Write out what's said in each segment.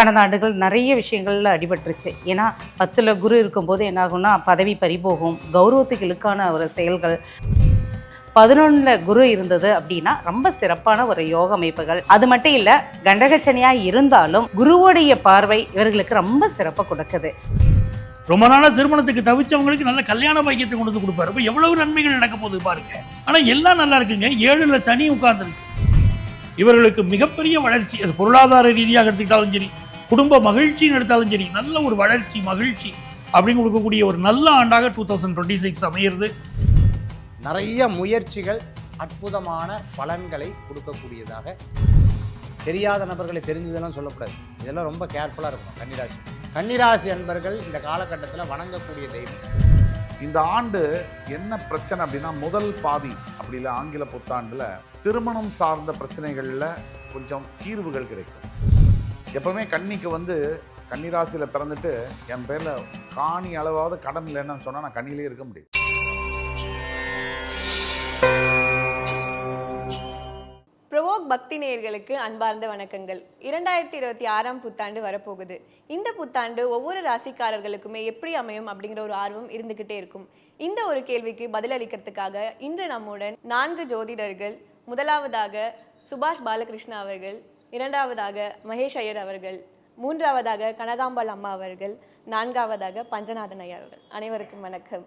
கடந்த ஆண்டுகள் நிறைய விஷயங்களில் அடிபட்டுருச்சு. ஏன்னா பத்தில் குரு இருக்கும்போது என்னாகும்னா பதவி பறிபோகும் கௌரவத்துக்கு இழுக்கான ஒரு செயல்கள். பதினொன்றில் குரு இருந்தது அப்படின்னா ரொம்ப சிறப்பான ஒரு யோக அமைப்புகள். அது மட்டும் இல்லை கண்டகச்சனியாக இருந்தாலும் குருவோடைய பார்வை இவர்களுக்கு ரொம்ப சிறப்பை கொடுக்குது. ரொம்ப நாளாக திருமணத்துக்கு தவிச்சவங்களுக்கு நல்ல கல்யாண பாக்கியத்தை கொண்டு வந்து கொடுப்பாரு. இப்போ எவ்வளவு நன்மைகள் நடக்க போகுது பாருங்க. ஆனால் எல்லாம் நல்லா இருக்குங்க. ஏழுல சனி உட்கார்ந்துருக்கு. இவர்களுக்கு மிகப்பெரிய வளர்ச்சி. அது பொருளாதார ரீதியாக எடுத்துக்கிட்டாலும் சரி குடும்ப மகிழ்ச்சின்னு எடுத்தாலும் சரி நல்ல ஒரு வளர்ச்சி மகிழ்ச்சி அப்படின்னு கொடுக்கக்கூடிய ஒரு நல்ல ஆண்டாக டூ தௌசண்ட் டுவெண்ட்டி சிக்ஸ் அமையிறது. நிறைய முயற்சிகள் அற்புதமான பலன்களை கொடுக்கக்கூடியதாக தெரியாத நபர்களை தெரிஞ்சதெல்லாம் சொல்லக்கூடாது. இதெல்லாம் ரொம்ப கேர்ஃபுல்லாக இருக்கணும் கன்னிராசி. கன்னிராசி அன்பர்கள் இந்த காலகட்டத்தில் வணங்கக்கூடிய தெய்வம். இந்த ஆண்டு என்ன பிரச்சனை அப்படின்னா முதல் பாதி அப்படி இல்லை ஆங்கில புத்தாண்டுல திருமணம் சார்ந்த பிரச்சனைகள்ல கொஞ்சம் தீர்வுகள் கிடைக்கும். எப்பவுமே கன்னிக்கு வந்து கன்னிராசியில் பிறந்துட்டு என் பேரில் காணி அளவாவது கடன் இல்லைன்னு சொன்னால் நான் கண்ணிலே இருக்க முடியும். பிரபோக் பக்தி நேயர்களுக்கு அன்பார்ந்த வணக்கங்கள். இரண்டாயிரத்தி இருபத்தி ஆறாம் புத்தாண்டு வரப்போகுது. இந்த புத்தாண்டு ஒவ்வொரு ராசிக்காரர்களுக்குமே எப்படி அமையும் அப்படிங்கிற ஒரு ஆர்வம் இருந்துகிட்டே இருக்கும். இந்த ஒரு கேள்விக்கு பதிலளிக்கிறதுக்காக இன்று நம்முடன் நான்கு ஜோதிடர்கள் முதலாவதாக சுபாஷ் பாலகிருஷ்ணா அவர்கள் இரண்டாவதாக மகேஷ் ஐயர் அவர்கள் மூன்றாவதாக கனகாம்பாள் அம்மா அவர்கள் நான்காவதாக பஞ்சநாதன் ஐயா அவர்கள். அனைவருக்கும் வணக்கம்.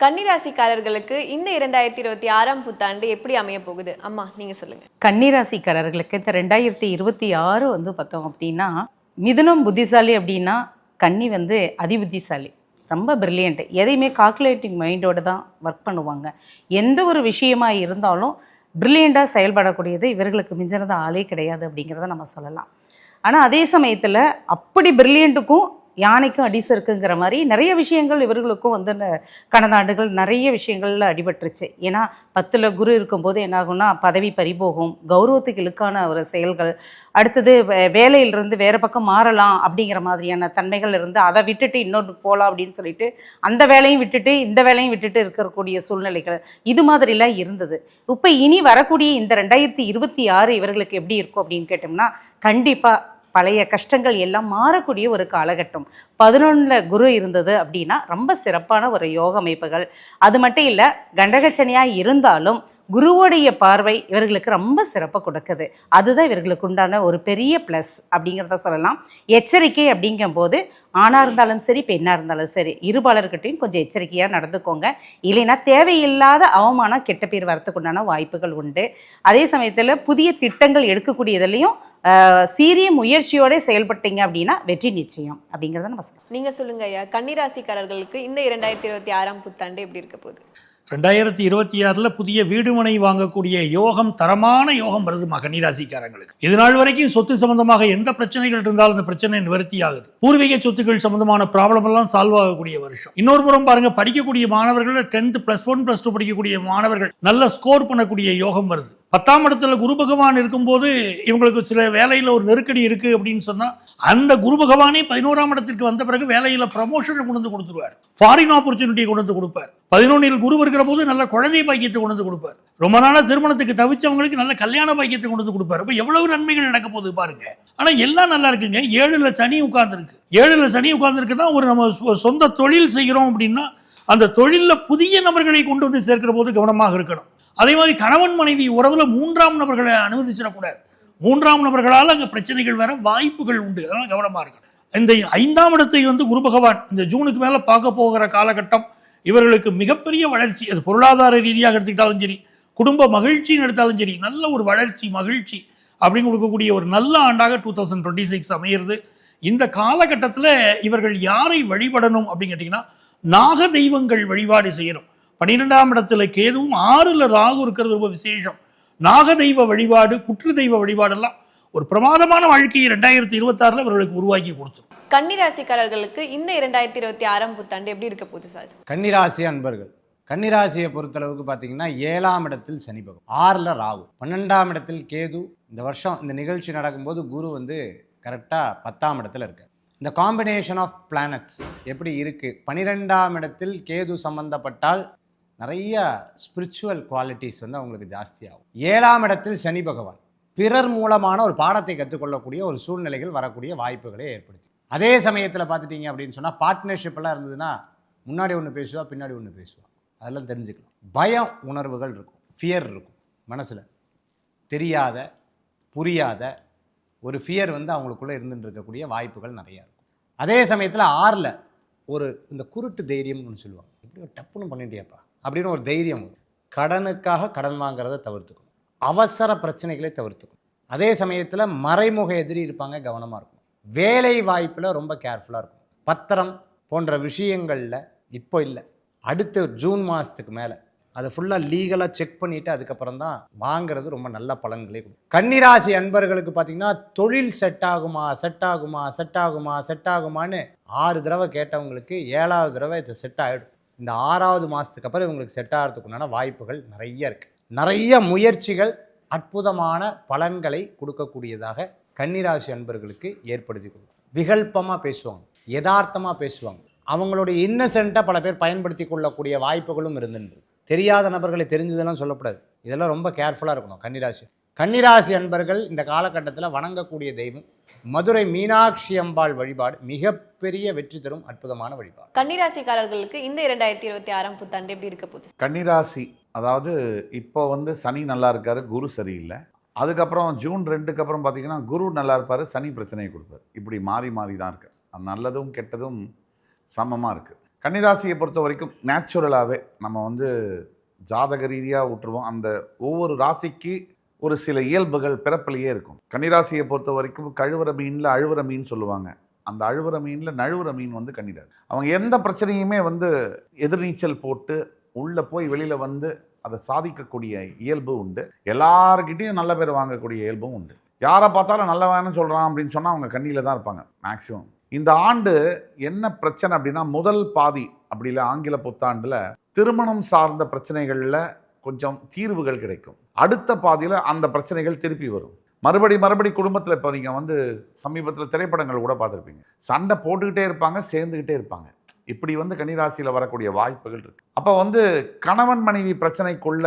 கன்னிராசிக்காரர்களுக்கு இந்த இரண்டாயிரத்தி இருபத்தி ஆறாம் புத்தாண்டு எப்படி அமைய போகுது? அம்மா நீங்க சொல்லுங்க. கன்னிராசிக்காரர்களுக்கு இந்த ரெண்டாயிரத்தி இருபத்தி ஆறு வந்து பார்த்தோம் அப்படின்னா மிதுனம் புத்திசாலி அப்படின்னா கன்னி வந்து அதிபுத்திசாலி. ரொம்ப பிரில்லியண்ட் எதையுமே கால்குலேட்டிங் மைண்டோட தான் ஒர்க் பண்ணுவாங்க. எந்த ஒரு விஷயமா இருந்தாலும் பிரில்லியண்ட்டாக செயல்படக்கூடியது இவர்களுக்கு மிஞ்சினது ஆளே கிடையாது அப்படிங்கிறத நம்ம சொல்லலாம். ஆனால் அதே சமயத்தில் அப்படி பிரில்லியண்ட்டுக்கும் யானைக்கும் அடிசு இருக்குங்கிற மாதிரி நிறைய விஷயங்கள் இவர்களுக்கும் வந்து இந்த கடந்த ஆண்டுகள் நிறைய விஷயங்களில் அடிபட்டுருச்சு. ஏன்னா பத்தில் குரு இருக்கும்போது என்னாகும்னா பதவி பறிபோகும் கௌரவத்துக்கு இழுக்கான ஒரு செயல்கள். அடுத்தது வே- வேலையிலிருந்து வேறு பக்கம் மாறலாம் அப்படிங்கிற மாதிரியான தன்மைகள் இருந்து அதை விட்டுட்டு இன்னொன்று போகலாம் அப்படின்னு சொல்லிட்டு அந்த வேலையும் விட்டுட்டு இந்த வேலையும் விட்டுட்டு இருக்கக்கூடிய சூழ்நிலைகள் இது மாதிரிலாம் இருந்தது. இப்போ இனி வரக்கூடிய இந்த ரெண்டாயிரத்தி இருபத்தி ஆறு இவர்களுக்கு எப்படி இருக்கும் அப்படின்னு கேட்டோம்னா கண்டிப்பாக பழைய கஷ்டங்கள் எல்லாம் மாறக்கூடிய ஒரு காலகட்டம். பதினொன்றில் குரு இருந்தது அப்படின்னா ரொம்ப சிறப்பான ஒரு யோக அமைப்புகள். அது மட்டும் இல்லை கண்டகச்சனியாக இருந்தாலும் குருவோடைய பார்வை இவர்களுக்கு ரொம்ப சிறப்பை கொடுக்குது. அதுதான் இவர்களுக்கு உண்டான ஒரு பெரிய ப்ளஸ் அப்படிங்கிறத சொல்லலாம். எச்சரிக்கை அப்படிங்கும்போது ஆணாக இருந்தாலும் சரி பெண்ணாக இருந்தாலும் சரி இருபாலர்கிட்டையும் கொஞ்சம் எச்சரிக்கையாக நடந்துக்கோங்க. இல்லைன்னா தேவையில்லாத அவமானம் கெட்ட பேர் வரத்துக்கு உண்டான வாய்ப்புகள் உண்டு. அதே சமயத்தில் புதிய திட்டங்கள் எடுக்கக்கூடியதுலையும் சீரிய முயற்சியோட செயல்பட்டீங்க அப்படின்னா வெற்றி நிச்சயம் அப்படிங்கிறத நம்ம சொல்லலாம் நீங்க சொல்லுங்க ஐயா கன்னிராசிக்காரர்களுக்கு இந்த இரண்டாயிரத்தி இருபத்தி ஆறாம் புத்தாண்டு எப்படி இருக்க போகுது? ரெண்டாயிரத்தி இருபத்தி ஆறில் புதிய வீடுமனை வாங்கக்கூடிய யோகம் தரமான யோகம் வருது கன்னிராசிக்காரங்களுக்கு இது நாள் வரைக்கும் சொத்து சம்பந்தமாக எந்த பிரச்சனைகள் இருந்தாலும் அந்த பிரச்சனை நிவர்த்தி ஆகுது. பூர்வீக சொத்துக்கள் சம்பந்தமான ப்ராப்ளம் எல்லாம் சால்வ் ஆகக்கூடிய வருஷம். இன்னொரு புறம் பாருங்க படிக்கக்கூடிய மாணவர்கள் tenth plus one plus two படிக்கக்கூடிய மாணவர்கள் நல்ல ஸ்கோர் பண்ணக்கூடிய யோகம் வருது. பத்தாம் இடத்துல குரு பகவான் இருக்கும்போது இவங்களுக்கு சில வேலையில் ஒரு நெருக்கடி இருக்கு அப்படின்னு சொன்னா அந்த குரு பகவானே பதினோராம் இடத்திற்கு வந்த பிறகு வேலையில ப்ரமோஷனை கொண்டு வந்து கொடுத்துருவார். ஃபாரின் ஆப்பர்ச்சுனிட்டியை கொண்டு வந்து கொடுப்பார். பதினொன்றில் குருவர்கள் இருக்கிற போது நல்ல குழந்தை பாக்கியத்தை கொண்டு வந்து கொடுப்பார். ரொம்ப நாளாக திருமணத்துக்கு தவிச்சவங்களுக்கு நல்ல கல்யாண பாக்கியத்தை கொண்டு வந்து கொடுப்பார். அப்ப எவ்வளவு நன்மைகள் நடக்க போகுது பாருங்க. ஆனால் எல்லாம் நல்லா இருக்குங்க. ஏழுல சனி உட்கார்ந்துருக்கு. ஏழுல சனி உட்கார்ந்துருக்குன்னா ஒரு நம்ம சொ- சொந்த தொழில் செய்கிறோம் அப்படின்னா அந்த தொழிலில் புதிய நபர்களை கொண்டு வந்து சேர்க்கிற போது கவனமாக இருக்கணும். அதே மாதிரி கணவன் மனைவி உறவில் மூன்றாம் நபர்களை அனுமதிச்சிடக்கூடாது மூன்றாம் நபர்களால் அங்கே பிரச்சனைகள் வர வாய்ப்புகள் உண்டு. அதெல்லாம் கவனமாக இருக்கணும். இந்த ஐந்தாம் இடத்தை வந்து குரு பகவான் இந்த ஜூனுக்கு மேலே பார்க்க போகிற காலகட்டம் இவர்களுக்கு மிகப்பெரிய வளர்ச்சி அது பொருளாதார ரீதியாக எடுத்துக்கிட்டாலும் சரி குடும்ப மகிழ்ச்சின்னு எடுத்தாலும் சரி நல்ல ஒரு வளர்ச்சி மகிழ்ச்சி அப்படின்னு கொடுக்கக்கூடிய ஒரு நல்ல ஆண்டாக டூ தௌசண்ட் டுவெண்ட்டி சிக்ஸ் அமையிறது. இந்த காலகட்டத்தில் இவர்கள் யாரை வழிபடணும் அப்படின்னு கேட்டிங்கன்னா நாக தெய்வங்கள் வழிபாடு செய்யணும். பன்னிரெண்டாம் இடத்துல கேதுவும் ஆறில் ராகு இருக்கிறது ரொம்ப விசேஷம். நாக தெய்வ வழிபாடு புற்று தெய்வ வழிபாடெல்லாம் ஒரு பிரமாதமான வாழ்க்கையை ரெண்டாயிரத்தி இருபத்தாறுல இவர்களுக்கு உருவாக்கி கொடுத்துரும். கன்னிராசிக்காரர்களுக்கு இந்த இரண்டாயிரத்தி இருபத்தி ஆறாம் புத்தாண்டு எப்படி இருக்க போகுது சார்? கன்னிராசி அன்பர்கள். கன்னிராசியை பொறுத்தளவுக்கு பார்த்தீங்கன்னா ஏழாம் இடத்தில் சனி பகவான் ஆறில் ராகு. பன்னெண்டாம் இடத்தில் கேது. இந்த வருஷம் இந்த நிகழ்ச்சி நடக்கும்போது குரு வந்து கரெக்டாக பத்தாம் இடத்துல இருக்கு இந்த காம்பினேஷன் ஆஃப் பிளானட்ஸ் எப்படி இருக்குது பனிரெண்டாம் இடத்தில் கேது சம்பந்தப்பட்டால் நிறைய ஸ்பிரிச்சுவல் குவாலிட்டிஸ் வந்து அவங்களுக்கு ஜாஸ்தியாகும். ஏழாம் இடத்தில் சனி பகவான். பிறர் மூலமான ஒரு பாடத்தை கற்றுக்கொள்ளக்கூடிய ஒரு சூழ்நிலைகள் வரக்கூடிய வாய்ப்புகளை ஏற்படுத்தி அதே சமயத்தில் பார்த்துட்டீங்க அப்படின்னு சொன்னால் பார்ட்னர்ஷிப்பெல்லாம் இருந்ததுன்னா முன்னாடி ஒன்று பேசுவா பின்னாடி ஒன்று பேசுவா. அதெல்லாம் தெரிஞ்சுக்கலாம் பயம் உணர்வுகள் இருக்கும். ஃபியர் இருக்கும் மனசில். தெரியாத புரியாத ஒரு ஃபியர் வந்து அவங்களுக்குள்ளே இருந்துட்டு இருக்கக்கூடிய வாய்ப்புகள் நிறையா இருக்கும். அதே சமயத்தில் ஆறில் ஒரு இந்த குருட்டு தைரியம்னு ஒன்று சொல்லுவாங்க. இப்படி ஒரு டப்புன்னு பண்ணிட்டியாப்பா. அப்படின்னு ஒரு தைரியம் வரும். கடனுக்காக கடன் வாங்குறத தவிர்த்துக்கணும். அவசர பிரச்சனைகளை தவிர்த்துக்கணும். அதே சமயத்தில் மறைமுக எதிரி இருப்பாங்க கவனமாக இருக்கும். வேலை வாய்ப்பில் ரொம்ப கேர்ஃபுல்லாக இருக்கும். பத்திரம் போன்ற விஷயங்களில் இப்போ இல்லை. அடுத்த ஜூன் மாதத்துக்கு மேலே. அதை ஃபுல்லாக லீகலாக செக் பண்ணிவிட்டு அதுக்கப்புறம் தான் வாங்குறது ரொம்ப நல்ல பலன்களே கொடுக்கும். கன்னிராசி அன்பர்களுக்கு பார்த்தீங்கன்னா தொழில் செட் ஆகுமா செட் ஆகுமா செட் ஆகுமா செட் ஆகுமான்னு ஆறு தடவை கேட்டவங்களுக்கு ஏழாவது தடவை இது செட் ஆகிடும் இந்த ஆறாவது மாதத்துக்கு அப்புறம் இவங்களுக்கு செட் ஆகிறதுக்குண்டான வாய்ப்புகள் நிறைய இருக்குது நிறைய முயற்சிகள் அற்புதமான பலன்களை கொடுக்கக்கூடியதாக கன்னிராசி அன்பர்களுக்கு ஏற்படுத்தி கொடுக்கும். விகல்பமாக பேசுவாங்க யதார்த்தமாக பேசுவாங்க. அவங்களுடைய இன்னசென்ட்டாக பல பேர் பயன்படுத்தி கொள்ளக்கூடிய வாய்ப்புகளும் இருந்துருக்கு. தெரியாத நபர்களை தெரிஞ்சதெல்லாம் சொல்லக்கூடாது. இதெல்லாம் ரொம்ப கேர்ஃபுல்லாக இருக்கணும் கன்னிராசி. கன்னிராசி அன்பர்கள் இந்த காலகட்டத்தில் வணங்கக்கூடிய தெய்வம் மதுரை மீனாட்சி அம்பாள் வழிபாடு மிகப்பெரிய வெற்றி தரும் அற்புதமான வழிபாடு. கன்னிராசிக்காரர்களுக்கு இந்த இரண்டாயிரத்தி இருபத்தி ஆறாம் புத்தாண்டு எப்படி இருக்க போகுது? கன்னிராசி அதாவது இப்போ வந்து சனி நல்லா இருக்காரு குரு சரியில்லை. அதுக்கப்புறம் ஜூன் ரெண்டுக்கு அப்புறம் பார்த்திங்கன்னா குரு நல்லா இருப்பார் சனி பிரச்சனையை கொடுப்பார். இப்படி மாறி மாறி தான் இருக்குது அது நல்லதும் கெட்டதும் சமமாக இருக்குது கன்னிராசியை பொறுத்த வரைக்கும் நேச்சுரலாகவே நம்ம வந்து ஜாதக ரீதியாக விட்டுருவோம். அந்த ஒவ்வொரு ராசிக்கு ஒரு சில இயல்புகள் பிறப்பிலேயே இருக்கும். கன்னிராசியை பொறுத்த வரைக்கும் கழுவுற மீனில் அழுவுற மீன் சொல்லுவாங்க. அந்த அழுவுற மீனில் நழுவுற மீன் வந்து கன்னிராசி. அவங்க எந்த பிரச்சனையுமே வந்து எதிர்நீச்சல் போட்டு உள்ளே போய் வெளியில் வந்து அதை சாதிக்கக்கூடிய இயல்பு உண்டு. எல்லாருக்கிட்டையும் நல்ல பேர் வாங்கக்கூடிய இயல்பும் உண்டு. யாரை பார்த்தாலும் நல்லவன்னு சொல்கிறான் அப்படின்னு சொன்னால் அவங்க கண்ணியில் தான் இருப்பாங்க மேக்ஸிமம் இந்த ஆண்டு என்ன பிரச்சனை அப்படின்னா முதல் பாதி அப்படி இல்லை ஆங்கில புத்தாண்டில் திருமணம் சார்ந்த பிரச்சனைகளில் கொஞ்சம் தீர்வுகள் கிடைக்கும். அடுத்த பாதியில் அந்த பிரச்சனைகள் திருப்பி வரும். மறுபடி மறுபடி குடும்பத்தில் இப்போ நீங்கள் வந்து சமீபத்தில் திரைப்படங்கள் கூட பார்த்துருப்பீங்க. சண்டை போட்டுக்கிட்டே இருப்பாங்க சேர்ந்துக்கிட்டே இருப்பாங்க. இப்படி வந்து கன்னிராசியில் வரக்கூடிய வாய்ப்புகள் இருக்கு. அப்போ வந்து கணவன் மனைவி பிரச்சனைக்குள்ள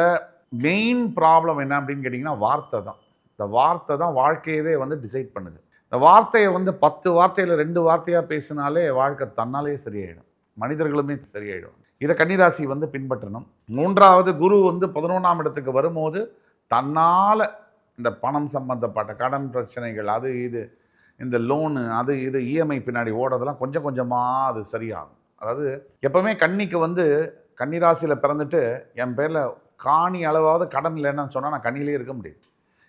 மெயின் ப்ராப்ளம் என்ன அப்படின்னு கேட்டிங்கன்னா வார்த்தை தான். இந்த வார்த்தை தான் வாழ்க்கையவே வந்து டிசைட் பண்ணுது. இந்த வார்த்தையை வந்து பத்து வார்த்தையில் ரெண்டு வார்த்தையாக பேசினாலே வாழ்க்கை தன்னாலே சரியாயிடும். மனிதர்களுமே சரியாயிடும். இதை கன்னிராசி வந்து பின்பற்றணும். மூன்றாவது குரு வந்து பதினொன்றாம் இடத்துக்கு வரும்போது தன்னால் இந்த பணம் சம்பந்தப்பட்ட கடன் பிரச்சனைகள் அது இது இந்த லோனு அது இது இஎம்ஐ பின்னாடி ஓடுறதெல்லாம் கொஞ்சம் கொஞ்சமாக அது சரியாகும். அதாவது எப்பவுமே கன்னிக்கு வந்து கன்னிராசியில் பிறந்துட்டு என் பேரில் காணி அளவாவது கடன் இல்லைன்னு சொன்னால் நான் கண்ணிலே இருக்க முடியும்.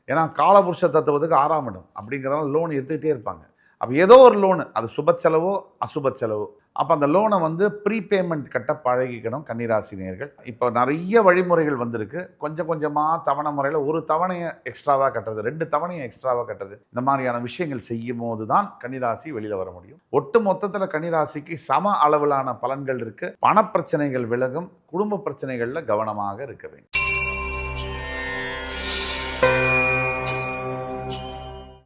ஏன்னா காலபுருஷ தத்துவத்துக்கு ஆறாம் இடம் அப்படிங்கிறதால லோன் எடுத்துக்கிட்டே இருப்பாங்க. அப்போ ஏதோ ஒரு லோனு அது சுப செலவோ அசுப செலவோ. அப்போ அந்த லோனை வந்து ப்ரீபேமெண்ட் கட்ட பழகிக்கணும் கன்னிராசினியர்கள். இப்போ நிறைய வழிமுறைகள் வந்திருக்கு. கொஞ்சம் கொஞ்சமாக தவணை முறையில் ஒரு தவணையை எக்ஸ்ட்ராவாக கட்டுறது ரெண்டு தவணையை எக்ஸ்ட்ராவாக கட்டுறது இந்த மாதிரியான விஷயங்கள் செய்யும் போது தான் கன்னிராசி வெளியில் வர முடியும். ஒட்டு மொத்தத்தில் கன்னிராசிக்கு சம அளவிலான பலன்கள் இருக்குது பணப்பிரச்சனைகள் விலகும். குடும்ப பிரச்சனைகளில் கவனமாக இருக்க வேண்டும்.